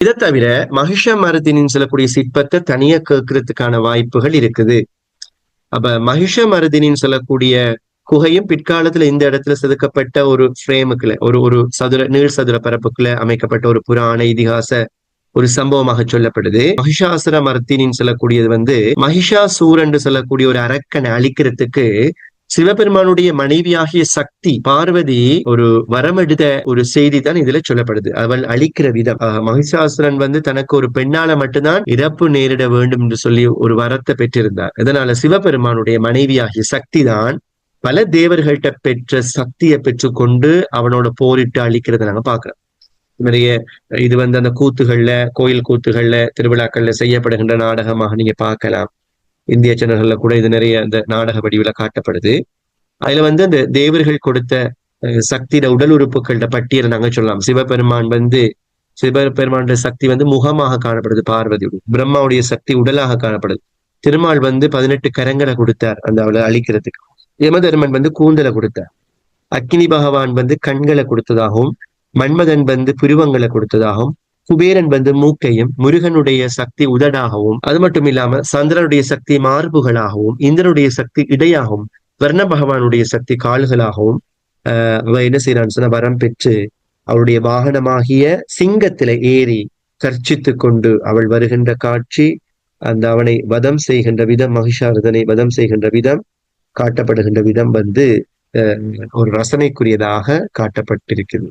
இதை தவிர மகிஷ மருதினின் சொல்லக்கூடிய சிற்பத்தை தனியா கேட்கறதுக்கான வாய்ப்புகள் இருக்குது. அப்ப மகிஷ மருதினின் சொல்லக்கூடிய குகையும் பிற்காலத்துல இந்த இடத்துல செதுக்கப்பட்ட ஒரு ஃப்ரேமுக்குள்ள ஒரு ஒரு சதுர நீள் சதுர பரப்புக்குள்ள அமைக்கப்பட்ட ஒரு புராண இதிகாச ஒரு சம்பவமாக சொல்லப்படுது. மகிஷாசுர மர்த்தினின்னு சொல்லக்கூடியது வந்து மகிஷாசூரன் என்று சொல்லக்கூடிய ஒரு அரக்கனை அழிக்கிறதுக்கு சிவபெருமானுடைய மனைவியாகிய சக்தி பார்வதி ஒரு வரம் எடுத்த ஒரு செய்தி தான் இதுல சொல்லப்படுது. அவள் அழிக்கிற விதம். ஆஹ், மகிஷாசுரன் வந்து தனக்கு ஒரு பெண்ணால மட்டும்தான் இறப்பு நேரிட வேண்டும் என்று சொல்லி ஒரு வரத்தை பெற்றிருந்தார். இதனால சிவபெருமானுடைய மனைவியாகிய சக்தி தான் பல தேவர்கள்ட்ட பெற்ற சக்தியை பெற்றுக்கொண்டு அவனோட போரிட்டு அழிக்கிறத நாங்க பாக்குறோம் நிறைய இது வந்து அந்த கூத்துகள்ல கோயில் கூத்துகள்ல திருவிழாக்கள்ல செய்யப்படுகின்ற நாடகமாக நீங்க பார்க்கலாம். இந்திய சேனல்கள்ல கூட இது நிறைய அந்த நாடக வடிவில காட்டப்படுது. அதுல வந்து அந்த தேவர்கள் கொடுத்த அஹ், சக்தியோட உடல் உறுப்புகளோட பட்டியலை நாங்க சொல்லலாம். சிவபெருமான் வந்து சிவபெருமானுடைய சக்தி வந்து முகமாக காணப்படுது பார்வதி பிரம்மாவுடைய சக்தி உடலாக காணப்படுது. திருமால் வந்து பதினெட்டு கரங்களை கொடுத்தார் அந்த அவளை அழிக்கிறதுக்கு. யமதர்மன் வந்து கூந்தலை கொடுத்தார். அக்கினி பகவான் வந்து கண்களை கொடுத்ததாகவும் மன்மதன் வந்து புருவங்களை கொடுத்ததாகவும் குபேரன் வந்து மூக்கையும் முருகனுடைய சக்தி உதடாகவும் அது மட்டும் இல்லாம சந்திரனுடைய சக்தி மார்புகளாகவும் இந்திரனுடைய சக்தி இடையாகவும் வர்ண பகவானுடைய சக்தி கால்களாகவும் ஆஹ் அவ என்ன செய்யறான்னு சொன்னா வரம் பெற்று அவளுடைய வாகனமாகிய சிங்கத்தில ஏறி கர்ச்சித்து கொண்டு அவள் வருகின்ற காட்சி அந்த அவனை வதம் செய்கின்ற விதம் மகிஷாரதனை வதம் செய்கின்ற விதம் காட்டப்படுகின்ற விதம் வந்து ஒரு ரசனைக்குரியதாக காட்டப்பட்டிருக்கிறது.